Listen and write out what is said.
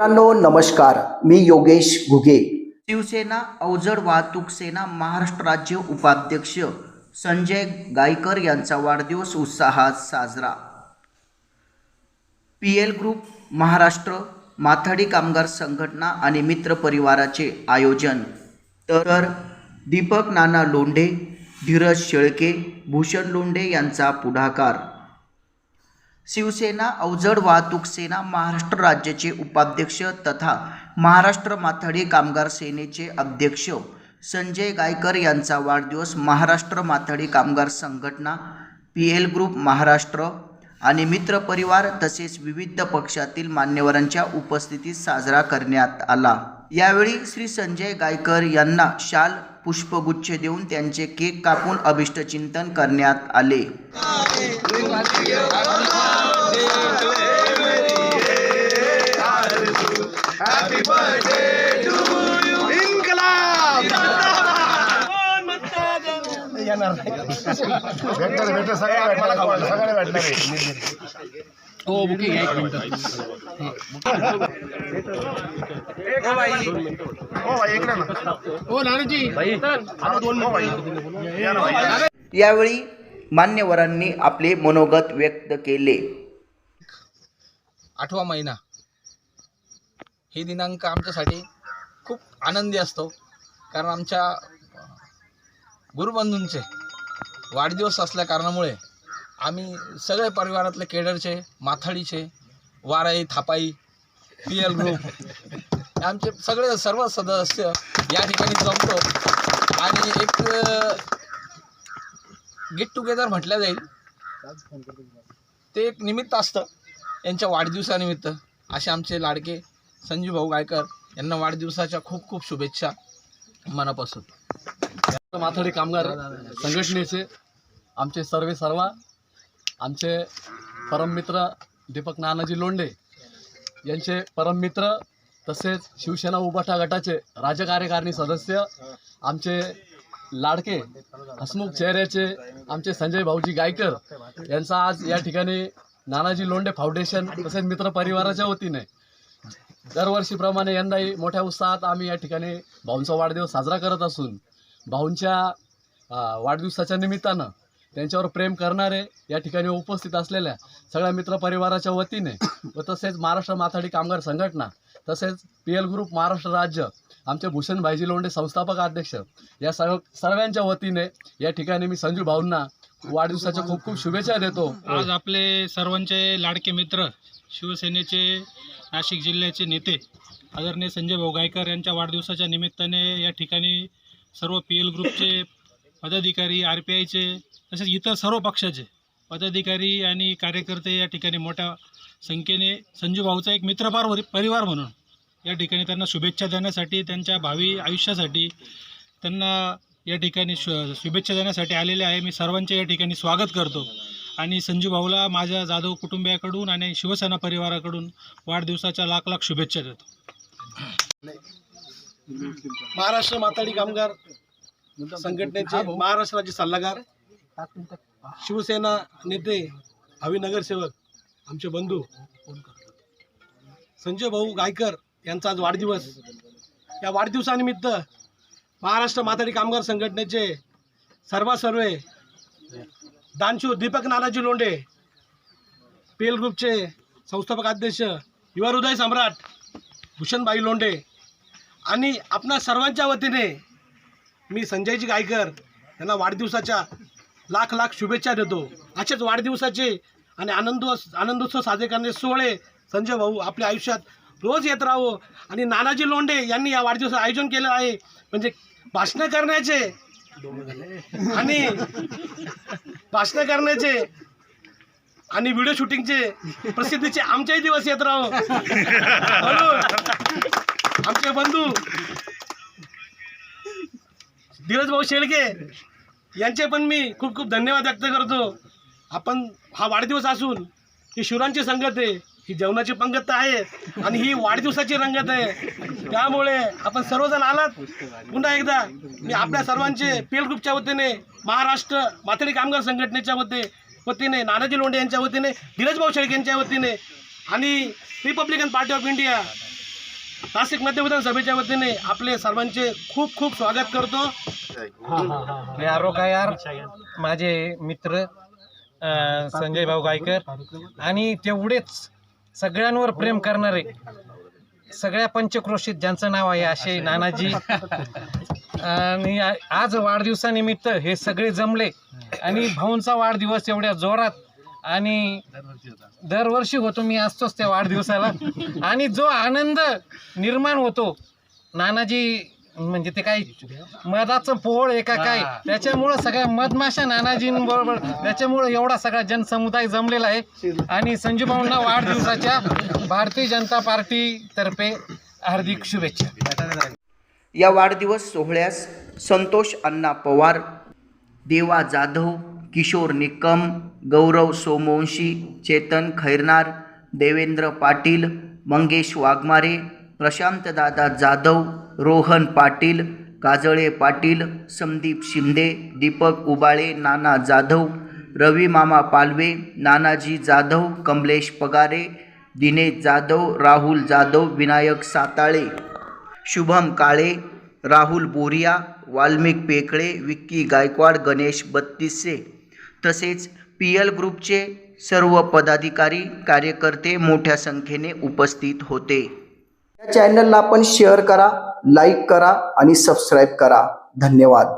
मित्रांनो नमस्कार. मी योगेश घुगे. शिवसेना अवजड वाहतूक सेना महाराष्ट्र राज्य उपाध्यक्ष संजय गायकर यांचा वाढदिवस उत्साहात साजरा. पी एल ग्रुप महाराष्ट्र माथाडी कामगार संघटना आणि मित्र परिवाराचे आयोजन. तर दीपक नाना लोंढे धीरज शेळके भूषण लोंढे यांचा पुढाकार. शिवसेना अवजड वाहतूक सेना महाराष्ट्र राज्याचे उपाध्यक्ष तथा महाराष्ट्र माथाडी कामगार सेनेचे अध्यक्ष संजय गायकर यांचा वाढदिवस महाराष्ट्र माथाडी कामगार संघटना पी एल ग्रुप महाराष्ट्र आणि मित्र परिवार तसेच विविध पक्षातील मान्यवरांच्या उपस्थितीत साजरा करण्यात आला. यावेळी श्री संजय गायकर यांना शाल पुष्पगुच्छ देऊन त्यांचे केक कापून अभिष्टचिंतन करण्यात आले. भेटणार भेटणार. सगळ्या भेटणार सगळ्या भेटणार. हो बुकिंग आहे एक मिनिट. हो भाई. ना हो नानाजी आता दोन हो भाई या ना भाई. यावेळी मान्यवरांनी आपले मनोगत व्यक्त केले. आठवा महिना. हे दिनांक आमच्यासाठी खूप आनंदी असतो. कारण आमच्या गुरुबंधूंचे वाढदिवस असल्या कारणामुळे आम्ही सगळे परिवारातले केडरचे माथाडीचे वाराई थापाई पी एल ग्रुप आमचे सगळे सर्व सदस्य या ठिकाणी जमतो. आणि एक गेट टुगेदर म्हटलं जाईल. ते एक निमित्त असतं यांच्या वाढदिवसानिमित्त. असे आमचे लाडके संजू भाऊ गायकर यांना वाढदिवसाच्या खूप खूप शुभेच्छा मनापासून. माथाडी कामगार संघटनेचे आमचे सर्वे सर्वा आमचे परममित्र दीपक नानाजी लोंढे यांचे परममित्र तसेच शिवसेना उबाठा गटाचे राज्यकार्यकारिणी सदस्य आमचे लाडके हसमुख चेहऱ्याचे आमचे संजय भाऊजी गायकर यांचा आज या ठिकाणी नानाजी लोंढे फाउंडेशन तसेच मित्र परिवाराच्या वतीने दरवर्षीप्रमाणे यंदाही मोठ्या उत्साहात आम्ही या ठिकाणी भाऊंचा वाढदिवस साजरा करत असून भाऊंच्या वाढदिवसाच्या निमित्तानं त्यांच्यावर प्रेम करणारे या ठिकाणी उपस्थित असलेल्या सगळ्या मित्रपरिवाराच्या वतीने व तसेच महाराष्ट्र माथाडी कामगार संघटना तसेच पी एल ग्रुप महाराष्ट्र राज्य आमचे भूषण भाईजी लोंढे संस्थापक अध्यक्ष या सर्व सर्वांच्या वतीने या ठिकाणी मी संजू भाऊंना वाढदिवसाच्या खूप खूप शुभेच्छा देतो. आज आपले सर्वांचे लाडके मित्र शिवसेनेचे नाशिक जिल्ह्याचे नेते आदरणीय संजय भाऊ गायकर यांच्या वाढदिवसाच्या निमित्ताने या ठिकाणी सर्व पी एल ग्रुपचे पदाधिकारी आर पी आयचे तसेच इतर सर्व पक्षाचे पदाधिकारी आणि कार्यकर्ते या ठिकाणी मोठ्या संख्येने संजू भाऊचा एक मित्रपार परिवार म्हणून. या ठिकाणी त्यांना शुभेच्छा देण्यासाठी त्यांच्या भावी आयुष्यासाठी त्यांना या ठिकाणी शु शुभेच्छा देण्यासाठी आलेले आहे. मी सर्वांचे या ठिकाणी स्वागत करतो. आणि संजू भाऊला माझ्या जाधव कुटुंबियाकडून आणि शिवसेना परिवाराकडून वाढदिवसाच्या लाख लाख शुभेच्छा देतो. महाराष्ट्र माताडी कामगार संघटनेचे महाराष्ट्र राज्य सल्लागार. शिवसेना नेते हवी नगरसेवक आमचे बंधू संजय भाऊ गायकर यांचा आज वाढदिवस. या वाढदिवसानिमित्त महाराष्ट्र माथाडी कामगार संघटनेचे सर्वासर्वे दानशू दीपक नानाजी लोंढे पेल ग्रुपचे संस्थापक अध्यक्ष युवा हृदय सम्राट भूषणबाई लोंढे आणि आपणा सर्वांच्या वतीने मी संजयजी गायकर यांना वाढदिवसाच्या लाख लाख शुभेच्छा देतो. असेच वाढदिवसाचे आणि आनंद आनंदोत्सव साजरे करण्याचे सोहळे संजय भाऊ आपल्या आयुष्यात रोज येत राहो. आणि नानाजी लोंढे यांनी या वाढदिवसाचं आयोजन केलं आहे. म्हणजे भाषणं करण्याचे आणि भाषणं करण्याचे आणि व्हिडिओ शूटिंगचे प्रसिद्धीचे आमच्याही दिवस येत राहो. आमचे बंधू धीरज भाऊ शेळके यांचे पण मी खूप खूप धन्यवाद व्यक्त करतो. आपण हा वाढदिवस असून ही शिवरांची संगत आहे ही जेवणाची पंगत आहे आणि ही वाढदिवसाची रंगत आहे. त्यामुळे आपण सर्वजण आलात. पुन्हा एकदा मी आपल्या सर्वांचे पेल ग्रुपच्या वतीने महाराष्ट्र माथडी कामगार संघटनेच्या वती वतीने नानाजी लोंढे यांच्या वतीने धीरज भाऊ शेळके यांच्या वतीने आणि Republican party of India Nashik मध्य विधानसभेच्या वतीने आपले सर्वांचे खूप खूप स्वागत करतो. मी आरोग्य यार. माझे मित्र संजय भाऊ गायकर आणि तेवढेच सगळ्यांवर प्रेम करणारे सगळ्या पंचक्रोशीत ज्यांचं नाव आहे असे नानाजी. आणि आज वाढदिवसानिमित्त हे सगळे जमले आणि भाऊंचा वाढदिवस एवढ्या जोरात आणि दरवर्षी होतो मी असतोच त्या वाढदिवसाला. आणि जो आनंद निर्माण होतो नानाजी म्हणजे ते काय मधाचं पोळ आहे का काय त्याच्यामुळं सगळ्या मधमाशा नानाजींबरोबर त्याच्यामुळं एवढा सगळा जनसमुदाय जमलेला आहे. आणि संजू भाऊंना वाढदिवसाच्या भारतीय जनता पार्टी तर्फे हार्दिक शुभेच्छा. या वाढदिवस सोहळ्यास संतोष अण्णा पवार देवा जाधव किशोर निकम गौरव सोमवंशी चेतन खैरनार देवेंद्र पाटील मंगेश वाघमारे प्रशांतदादा जाधव रोहन पाटील काजळे पाटील संदीप शिंदे दीपक उबाळे नाना जाधव रवी मामा पालवे नानाजी जाधव कमलेश पगारे दिनेश जाधव राहुल जाधव विनायक साताळे शुभम काळे राहुल बोरिया वाल्मिक पेकळे विक्की गायकवाड गणेश बत्तीसे. तसेच पी एल ग्रुपचे सर्व पदाधिकारी कार्यकर्ते मोठ्या संख्येने उपस्थित होते. या चॅनलला आपण शेअर करा लाईक करा आणि सबस्क्राईब करा. धन्यवाद.